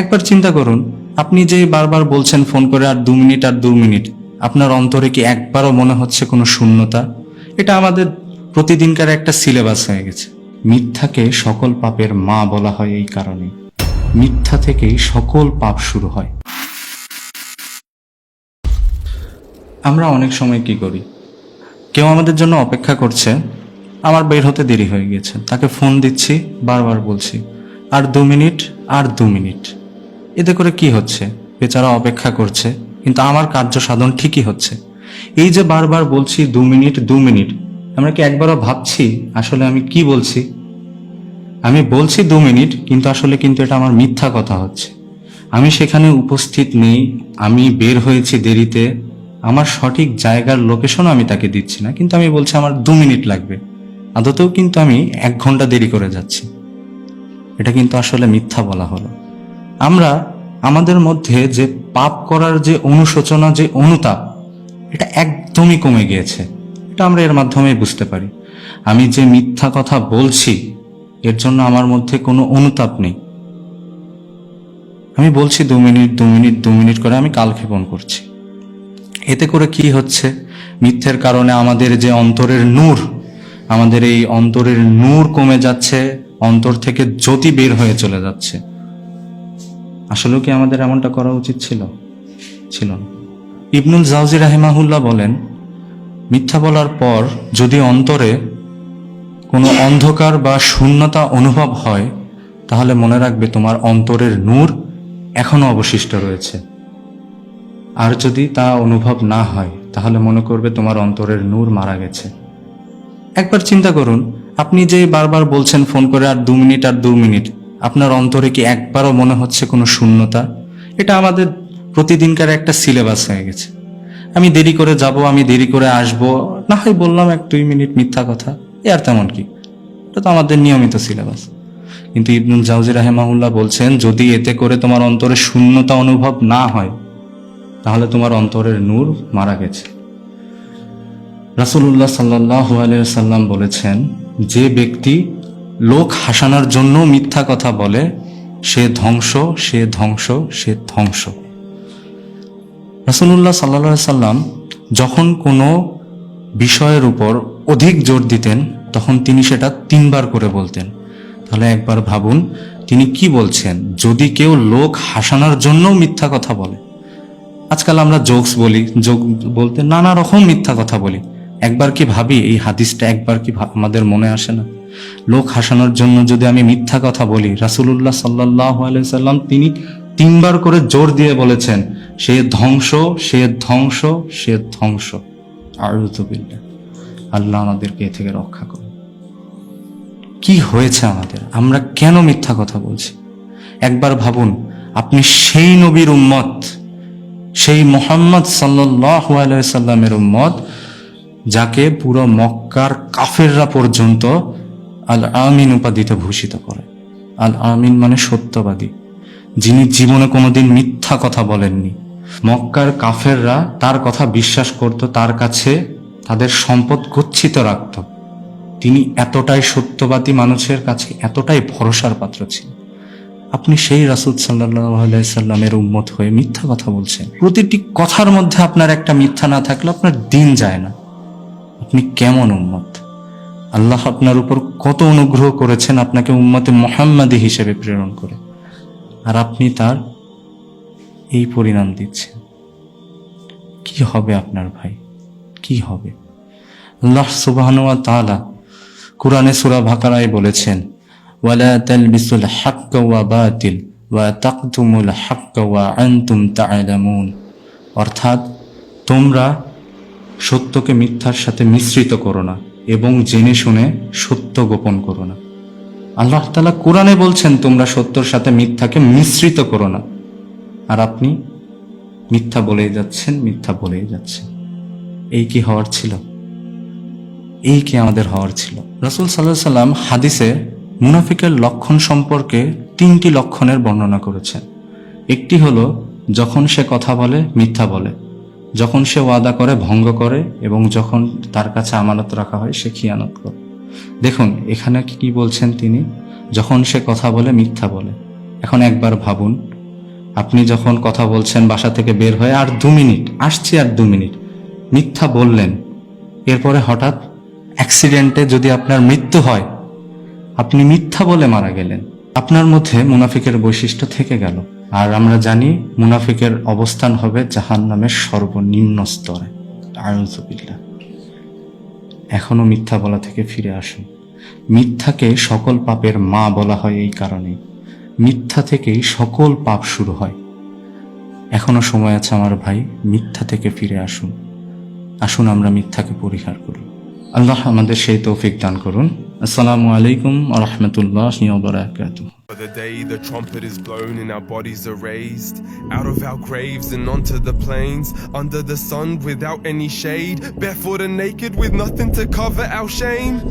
একবার চিন্তা করুন, আপনি যে বারবার বলছেন ফোন করে আর দু মিনিট আর দু মিনিট, আপনার অন্তরে কি একবারও মনে হচ্ছে কোনো শূন্যতা? এটা আমাদের প্রতিদিনকার একটা সিলেবাস হয়ে গেছে। মিথ্যাকে সকল পাপের মা বলা হয় এই কারণে মিথ্যা থেকেই সকল পাপ শুরু হয়। আমরা অনেক সময় কি করি? কেউ আমাদের জন্য অপেক্ষা করছে, আমার বের হতে দেরি হয়ে গেছে, তাকে ফোন দিচ্ছি, বারবার বলছি, আর দু মিনিট, আর দু মিনিট। এতে করে কি হচ্ছে? বেচারা অপেক্ষা করছে, কিন্তু আমার কার্য সাধন ঠিকই হচ্ছে। এই যে বারবার বলছি দু মিনিট দু মিনিট, আমরা কি একবারও ভাবছি আসলে আমি কি বলছি? আমি বলছি দু মিনিট, কিন্তু আসলে কিন্তু এটা আমার মিথ্যা কথা হচ্ছে। আমি সেখানে উপস্থিত নেই, আমি বের হয়েছি দেরিতে, আমার সঠিক জায়গার লোকেশনও আমি তাকে দিচ্ছি না, কিন্তু আমি বলছি আমার দু মিনিট লাগবে। আদতেও কিন্তু আমি এক ঘণ্টা দেরি করে যাচ্ছি। এটা কিন্তু আসলে মিথ্যা বলা হলো। আমরা আমাদের মধ্যে যে পাপ করার যে অনুশোচনা, যে অনুতাপ এটা একদমই কমে গিয়েছে। এটা আমরা এর মাধ্যমে বুঝতে পারি। আমি যে মিথ্যা কথা বলছি, এর জন্য আমার মধ্যে কোনো অনুতাপ নেই। আমি বলছি দু মিনিট দু মিনিট দু মিনিট করে আমি কালক্ষেপণ করছি। এতে করে কি হচ্ছে? মিথ্যের কারণে আমাদের যে অন্তরের নূর, আমাদের এই অন্তরের নূর কমে যাচ্ছে, অন্তর থেকে জ্যোতি বের হয়ে চলে যাচ্ছে। আসলেও কি আমাদের এমনটা করা উচিত ছিল? ছিল না। ইবনুল জাউজি রাহেমাহুল্লাহ বলেন, মিথ্যা বলার পর যদি অন্তরে কোনো অন্ধকার বা শূন্যতা অনুভব হয়, তাহলে মনে রাখবে তোমার অন্তরের নূর এখনও অবশিষ্ট রয়েছে। আর যদি তা অনুভব না হয়, তাহলে মনে করবে তোমার অন্তরের নূর মারা গেছে। একবার চিন্তা করুন, আপনি যে বারবার বলছেন ফোন করে আর দু মিনিট আর দু মিনিট আপনার অন্তরে কি একবারও মনে হচ্ছে কোনো শূন্যতা? এটা আমাদের প্রতিদিনকার একটা সিলেবাস হয়ে গেছে। আমি দেরি করে যাব, আমি দেরি করে আসব, না হয় বললাম এক দুই মিনিট মিথ্যা কথা, এ আর তেমন কি? এটা তো আমাদের নিয়মিত সিলেবাস কিন্তু ইবনুল জাউজি রাহেমাহুল্লাহ বলছেন, যদি এতে করে তোমার অন্তরে শূন্যতা অনুভব না হয়, তাহলে তোমার অন্তরের নূর মারা গেছে। রাসুল্লাহ সাল্লাহ সাল্লাম বলেছেন, যে ব্যক্তি লোক হাসানোর জন্য মিথ্যা কথা বলে, সে ধ্বংস সে ধ্বংস সে ধ্বংস। রাসুল্লাহ সাল্লা সাল্লাম যখন কোনো বিষয়ের উপর অধিক জোর দিতেন, তখন তিনি সেটা তিনবার করে বলতেন। তাহলে একবার ভাবুন, তিনি কি বলছেন? যদি কেউ লোক হাসানোর জন্য মিথ্যা কথা বলে, আজকাল আমরা জোকস বলি যোগ বলতে নানা রকম মিথ্যা কথা বলি। একবার কি ভাবি? এই হাদিসটা একবার কি আমাদের মনে আসে না? লোক হাসানোর জন্য যদি আমি মিথ্যা কথা বলি, রাসুলুল্লাহ সাল্লাহ সাল্লাম তিনি তিনবার করে জোর দিয়ে বলেছেন, সে ধ্বংস সে ধ্বংস সে ধ্বংস। আরুজবিল্লা আল্লাহ আমাদেরকে এ থেকে রক্ষা করুন। কি হয়েছে আমাদের? আমরা কেন মিথ্যা কথা বলছি? একবার ভাবুন, আপনি সেই নবীর উম্মত, সেই মোহাম্মদ সাল্লাহ সাল্লামের উম্মত, যাকে পুরো মক্কার কাফেররা পর্যন্ত আল আমিন উপাধিতে ভূষিত করে। আল আমিন মানে সত্যবাদী, যিনি জীবনে কোনোদিন মিথ্যা কথা বলেননি। মক্কার কাফেররা তার কথা বিশ্বাস করত, তার কাছে তাদের সম্পদ গচ্ছিত রাখত। তিনি এতটাই সত্যবাদী মানুষের কাছে এতটাই ভরসার পাত্র ছিলেন। আপনি সেই রাসুল সাল্লামের উম্মত হয়ে মিথ্যা কথা বলছেন। প্রতিটি কথার মধ্যে আপনার একটা মিথ্যা না থাকলে আপনার দিন যায় না। আপনি কেমন উম্মত? আল্লাহ আপনার উপর কত অনুগ্রহ করেছেন আপনাকে উম্মতে মোহাম্মাদি হিসেবে প্রেরণ করে। আর আপনি তার এই পরিণাম দিচ্ছেন। কি হবে আপনার ভাই? কি হবে? আল্লাহ সুবাহানুয়া তাআলা কোরআনে সুরা বাকারায় বলেছেন, ওয়ালা তালবিসুল হাক্কা বাতিল ওয়া তাকতুমুল হাক্কা ওয়া আনতুম তা'লামুন অর্থাৎ তোমরা সত্যকে মিথ্যার সাথে মিশ্রিত করো না। এবং জেনে শুনে সত্য গোপন করো না। আল্লাহ তাআলা কোরআনে বলছেন, তোমরা সত্যর সাথে মিথ্যাকে মিশ্রিত করো না। আর আপনি মিথ্যা বলেই যাচ্ছেন, মিথ্যা বলেই যাচ্ছেন। এই কি হওয়ার ছিল? এই কি আমাদের হওয়ার ছিল? রাসুল সাল্লাহ সাল্লাম হাদিসে মুনাফিকের লক্ষণ সম্পর্কে তিনটি লক্ষণের বর্ণনা করেছেন। একটি হলো, যখন সে কথা বলে, মিথ্যা বলে। যখন সে ওয়াদা করে, ভঙ্গ করে এবং যখন তার কাছে আমানত রাখা হয়, সে খিয়ানত করে। দেখুন, এখানে কি বলছেন তিনি? যখন সে কথা বলে, মিথ্যা বলে। এখন একবার ভাবুন, আপনি যখন কথা বলছেন বাসা থেকে বের হয়ে, আর দু মিনিট, আসছি আর দু মিনিট, মিথ্যা বললেন, এরপরে হঠাৎ অ্যাক্সিডেন্টে যদি আপনার মৃত্যু হয়, আপনি মিথ্যা বলে মারা গেলেন। আপনার মধ্যে মুনাফিকের বৈশিষ্ট্য থেকে গেল। আর আমরা জানি মুনাফিকের অবস্থান হবে জাহান নামের সর্বনিম্ন স্তরে। আয়ুজবিল্লা এখনও মিথ্যা বলা থেকে ফিরে আসুন। মিথ্যাকে সকল পাপের মা বলা হয় এই কারণে। মিথ্যা থেকেই সকল পাপ শুরু হয়। এখনও সময় আছে আমার ভাই, মিথ্যা থেকে ফিরে আসুন। আসুন আমরা মিথ্যাকে পরিহার করি। আল্লাহ আমাদের সেই তৌফিক দান করুন। Assalamu alaikum wa rahmatullahi wa barakatuh. For the day the trumpet is blown and our bodies are raised out of our graves and onto the plains, under the sun without any shade, barefoot and naked with nothing to cover our shame.